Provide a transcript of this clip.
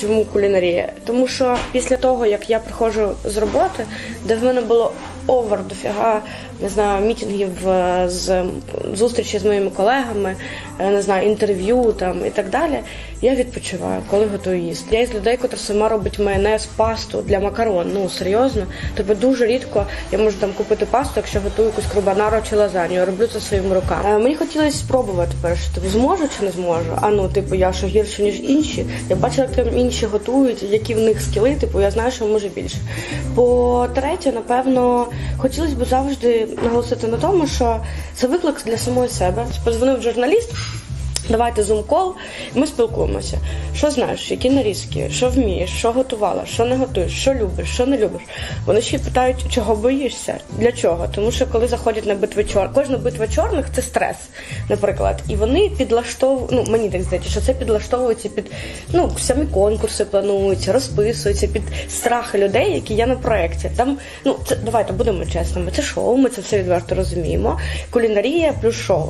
Чому кулінарія? Тому що після того, як я приходжу з роботи, де в мене було овер дофіга, не знаю, мітингів е, з зустрічі з моїми колегами, е, не знаю, інтерв'ю там і так далі. Я відпочиваю, коли готую їсти. Я із людей, котра сама робить майонез, пасту для макарон. Ну серйозно. Тобто дуже рідко я можу там купити пасту, якщо готую якусь карбонару чи лазанью. Роблю це своїми руками. Е, Мені хотілося спробувати перше, тобто зможу чи не зможу. А ну, типу, я що гірше, ніж інші. Я бачила, як там інші готують, які в них скіли, типу, я знаю, що може більше. По-третє, напевно, хотілося б завжди наголосити на тому, що це виклик для самої себе. Позвонив журналіст. Давайте зум-кол, ми спілкуємося. Що знаєш, які нарізки, що вмієш, що готувала, що не готуєш, що любиш, що не любиш. Вони ще питають, чого боїшся, для чого. Тому що коли заходять на битви чорних, кожна битва чорних це стрес, наприклад. І вони підлаштовують, ну мені так здається, що це підлаштовується під ну самі конкурси плануються, розписуються під страхи людей, які є на проєкті. Там ну це давайте будемо чесними. Це шоу, ми це все відверто розуміємо. Кулінарія плюс шоу.